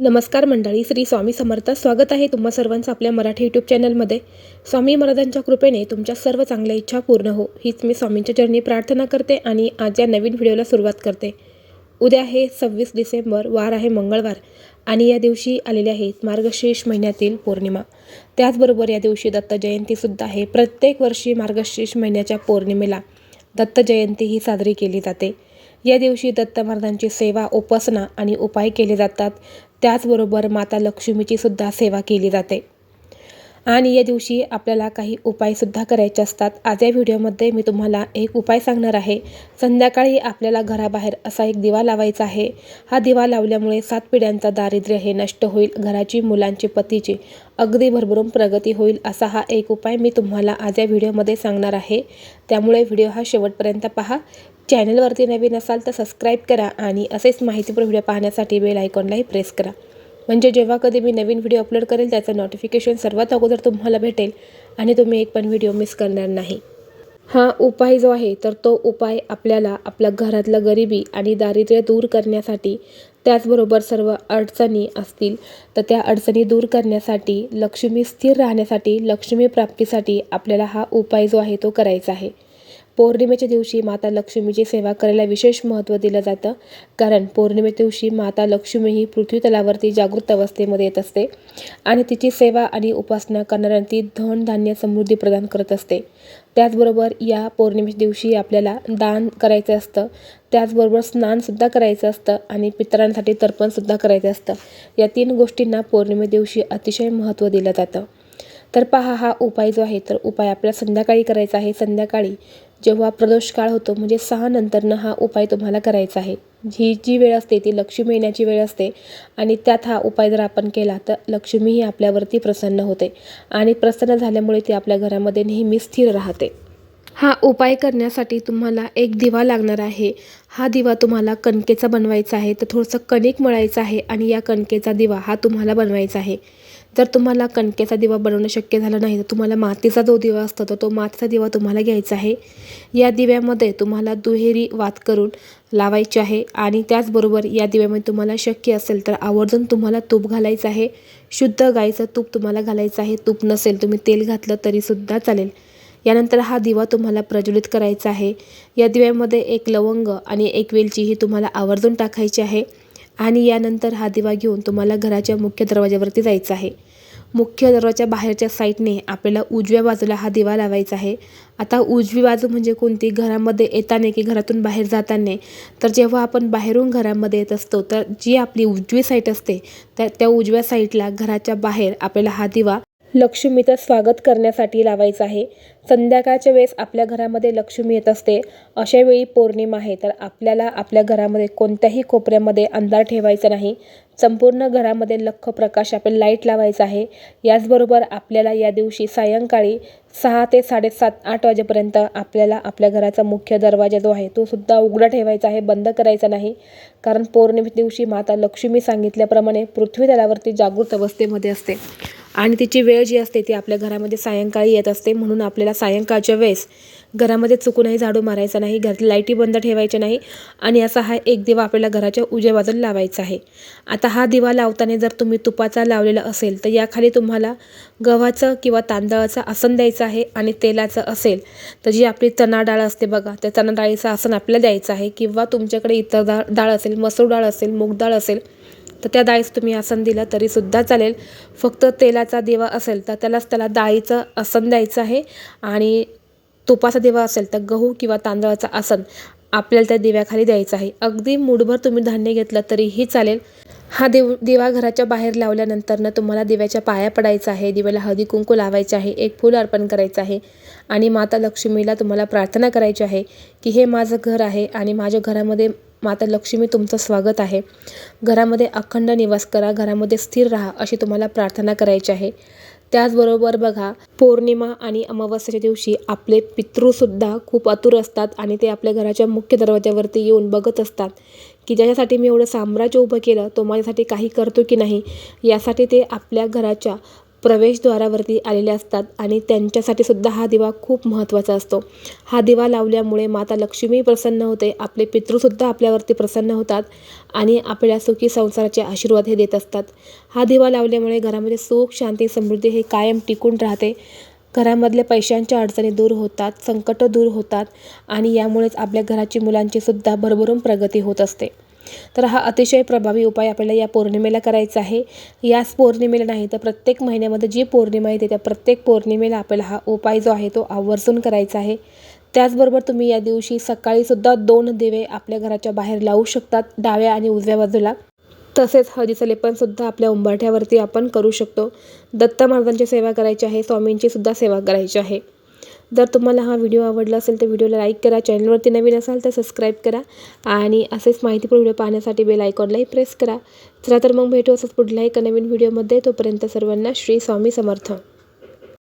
नमस्कार मंडळी श्री स्वामी समर्थ. स्वागत आहे तुम्हा सर्वांचं आपल्या मराठी यूट्यूब चॅनलमध्ये स्वामी महाराजांच्या कृपेने तुमच्या सर्व चांगल्या इच्छा पूर्ण हो. हीच मी स्वामींच्या चरणी प्रार्थना करते आणि आज या नवीन व्हिडिओला सुरुवात करते. उद्या आहे सव्वीस डिसेंबर वार आहे मंगळवार आणि या दिवशी आलेले आहेत मार्गशीर्ष महिन्यातील पौर्णिमा. त्याचबरोबर या दिवशी दत्त जयंतीसुद्धा आहे. प्रत्येक वर्षी मार्गशीर्ष महिन्याच्या पौर्णिमेला दत्त जयंती ही साजरी केली जाते. या दिवशी दत्त महाराजांची सेवा उपासना आणि उपाय केले जातात. त्याचबरोबर माता लक्ष्मीची सुद्धा सेवा केली जाते. आणि या दिवशी आपल्याला काही उपायसुद्धा करायचे असतात. आज या व्हिडिओमध्ये मी तुम्हाला एक उपाय सांगणार आहे. संध्याकाळी आपल्याला घराबाहेर असा एक दिवा लावायचा आहे. हा दिवा लावल्यामुळे सात पिढ्यांचा दारिद्र्य हे नष्ट होईल. घराची मुलांची पतीची अगदी भरभरून प्रगती होईल असा हा एक उपाय मी तुम्हाला आज या व्हिडिओमध्ये सांगणार आहे. त्यामुळे व्हिडिओ हा शेवटपर्यंत पहा. चॅनलवरती नवीन असाल तर सबस्क्राईब करा आणि असेच माहितीपूर्ण व्हिडिओ पाहण्यासाठी बेल आयकॉनलाही प्रेस करा. म्हणजे जेव्हा कधी मी नवीन व्हिडिओ अपलोड करेल त्याचं नोटिफिकेशन सर्वात अगोदर तुम्हाला भेटेल आणि तुम्ही एक पण व्हिडिओ मिस करणार नाही. हा उपाय जो आहे तर तो उपाय आपल्याला आपल्या घरातलं गरिबी आणि दारिद्र्य दूर करण्यासाठी त्याचबरोबर सर्व अडचणी असतील तर त्या अडचणी दूर करण्यासाठी लक्ष्मी स्थिर राहण्यासाठी लक्ष्मी प्राप्तीसाठी आपल्याला हा उपाय जो आहे तो करायचा आहे. पौर्णिमेच्या दिवशी माता लक्ष्मीची सेवा करायला विशेष महत्त्व दिलं जातं. कारण पौर्णिमेच्या दिवशी माता लक्ष्मी ही पृथ्वी तलावरती जागृत अवस्थेमध्ये येत असते आणि तिची सेवा आणि उपासना करणाऱ्यांची धन धान्य समृद्धी प्रदान करत असते. त्याचबरोबर या पौर्णिमेच्या दिवशी आपल्याला दान करायचं असतं. त्याचबरोबर स्नानसुद्धा करायचं असतं आणि पितरांसाठी तर्पणसुद्धा करायचं असतं. या तीन गोष्टींना पौर्णिमे दिवशी अतिशय महत्त्व दिलं जातं. तर पहा हा उपाय जो आहे तर उपाय आपल्याला संध्याकाळी करायचा आहे. संध्याकाळी जेव्हा प्रदोष काळ होतो म्हणजे सहा नंतरनं हा उपाय तुम्हाला करायचा आहे. ही जी वेळ असते ती लक्ष्मी येण्याची वेळ असते आणि त्यात हा उपाय जर आपण केला तर लक्ष्मी ही आपल्यावरती प्रसन्न होते आणि प्रसन्न झाल्यामुळे ती आपल्या घरामध्ये नेहमी स्थिर राहते. हा उपाय करण्यासाठी तुम्हाला एक दिवा लागणार आहे. हा दिवा तुम्हाला कणकेचा बनवायचा आहे तर थोडंसं कणिक मळायचं आहे आणि या कणकेचा दिवा हा तुम्हाला बनवायचा आहे. जर तुम्हाला कणकेचा दिवा बनवणं शक्य झालं नाही तर तुम्हाला मातीचा जो दिवा असतो तर तो मातीचा दिवा तुम्हाला घ्यायचा आहे. या दिव्यामध्ये तुम्हाला दुहेरी वात करून लावायची आहे आणि त्याचबरोबर या दिव्यामध्ये तुम्हाला शक्य असेल तर आवर्जून तुम्हाला तूप घालायचं आहे. शुद्ध गाईचं तूप तुम्हाला घालायचं आहे. तूप नसेल तुम्ही तेल घातलं तरीसुद्धा चालेल. यानंतर हा दिवा तुम्हाला प्रज्वलित करायचा आहे. या दिव्यामध्ये एक लवंग आणि एक वेलची ही तुम्हाला आवर्जून टाकायची आहे आणि यानंतर हा दिवा घेऊन तुम्हाला घराच्या मुख्य दरवाज्यावरती जायचं आहे. मुख्य दरवाजा बाहेरच्या साईडने आपल्याला उजव्या बाजूला हा दिवा लावायचा आहे. आता उजवी बाजू म्हणजे कोणती? घरामध्ये येताना की घरातून बाहेर जाताना? तर जेव्हा आपण बाहेरून घरामध्ये येत असतो तर जी आपली उजवी साईट असते त्या त्या उजव्या साईडला घराच्या बाहेर आपल्याला हा दिवा लक्ष्मीचं स्वागत करण्यासाठी लावायचं आहे. संध्याकाळच्या वेळेस आपल्या घरामध्ये लक्ष्मी येत असते. अशा वेळी पौर्णिमा आहे तर आपल्याला आपल्या घरामध्ये कोणत्याही कोपऱ्यामध्ये अंधार ठेवायचा नाही. संपूर्ण घरामध्ये लख प्रकाश आपल्याला लाइट लावायचा आहे. याचबरोबर आपल्याला या दिवशी सायंकाळी सहा ते साडेसात आठ वाजेपर्यंत आपल्याला आपल्या घराचा मुख्य दरवाजा जो आहे तो सुद्धा उघडा ठेवायचा आहे बंद करायचा नाही. कारण पौर्णिमे दिवशी माता लक्ष्मी सांगितल्याप्रमाणे पृथ्वी तलावरती जागृत अवस्थेमध्ये असते. आणि तिची वेळ जी असते ती आपल्या घरामध्ये सायंकाळी येत असते. म्हणून आपल्याला सायंकाळच्या वेळेस घरामध्ये चुकूनही झाडू मारायचा नाही घरात लाईटी बंद ठेवायच्या नाही. आणि असा हा एक दिवा आपल्याला घराच्या उजव्या बाजूला लावायचा आहे. आता हा दिवा लावताना जर तुम्ही तुपाचा लावलेला असेल तर याखाली तुम्हाला गव्हाचं किंवा तांदळाचं आसन द्यायचं आहे आणि तेलाचं असेल तर जी आपली चणा डाळ असते बघा त्या चणा डाळीचं आसन आपल्याला द्यायचं आहे. किंवा तुमच्याकडे इतर डाळ डाळ असेल मसूर डाळ असेल मूग डाळ असेल तर त्या डाळीचं तुम्ही आसन दिलं तरीसुद्धा चालेल. फक्त तेलाचा दिवा असेल तर त्यालाच त्याला डाळीचं आसन द्यायचं आहे. आणि तुपाचा दिवा असेल तर गहू किंवा तांदळाचं आसन आपल्याला त्या दिव्याखाली द्यायचं आहे. अगदी मूठभर तुम्ही धान्य घेतलं तरीही चालेल. हा देव देवाघराच्या बाहेर लावल्यानंतरनं तुम्हाला दिव्याच्या पाया पडायचा आहे देवाला हळदी कुंकू लावायचे आहे एक फूल अर्पण करायचं आहे आणि माता लक्ष्मीला तुम्हाला प्रार्थना करायची आहे की हे माझं घर आहे आणि माझ्या घरामध्ये माता लक्ष्मी तुमचं स्वागत आहे. घरामध्ये अखंड निवास करा घरामध्ये स्थिर राहा अशी तुम्हाला प्रार्थना करायची आहे. त्याचबरोबर बघा पौर्णिमा आणि अमावस्येच्या दिवशी आपले पितृसुद्धा खूप आतुर असतात आणि ते आपल्या घराच्या मुख्य दरवाज्यावरती येऊन बघत असतात. की ज्याच्यासाठी मी एवढं साम्राज्य उभं केलं तो माझ्यासाठी काही करतो की नाही यासाठी ते आपल्या घराच्या प्रवेशद्वारावरती आलेले असतात आणि त्यांच्यासाठी सुद्धा हा दिवा खूप महत्त्वाचा असतो. हा दिवा लावल्यामुळे माता लक्ष्मी प्रसन्न होते आपले पितृसुद्धा आपल्यावरती प्रसन्न होतात आणि आपल्या सुखी संसाराचे आशीर्वाद हे देत असतात. हा दिवा लावल्यामुळे घरामध्ये सुख शांती समृद्धी हे कायम टिकून राहते. घरामधल्या पैशांच्या अडचणी दूर होतात संकटं दूर होतात आणि यामुळेच आपल्या घराची मुलांची सुद्धा भरभरून प्रगती होत असते. तर हा अतिशय प्रभावी उपाय आपल्याला या पौर्णिमेला करायचा आहे. याच पौर्णिमेला नाही तर प्रत्येक महिन्यामध्ये जी पौर्णिमा येते त्या प्रत्येक पौर्णिमेला आपल्याला हा उपाय जो आहे तो आवर्जून करायचा आहे. त्याचबरोबर तुम्ही या दिवशी सकाळीसुद्धा दोन दिवे आपल्या घराच्या बाहेर लावू शकतात डाव्या आणि उजव्या बाजूला. तसेच हळदीचं लेपनसुद्धा आपल्या उंबरठ्यावरती आपण करू शकतो. दत्त महाराजांची सेवा करायची आहे स्वामींची सुद्धा सेवा करायची आहे. जर तुम्हाला हा व्हिडिओ आवडला असेल तर व्हिडिओला लाईक करा चॅनलवरती नवीन असाल तर सबस्क्राईब करा आणि असेच माहितीपूर्ण व्हिडिओ पाहण्यासाठी बेल आयकॉनलाही प्रेस करा. चला तर मग भेटू असंच पुढल्या एका नवीन व्हिडिओमध्ये. तोपर्यंत सर्वांना श्री स्वामी समर्थ.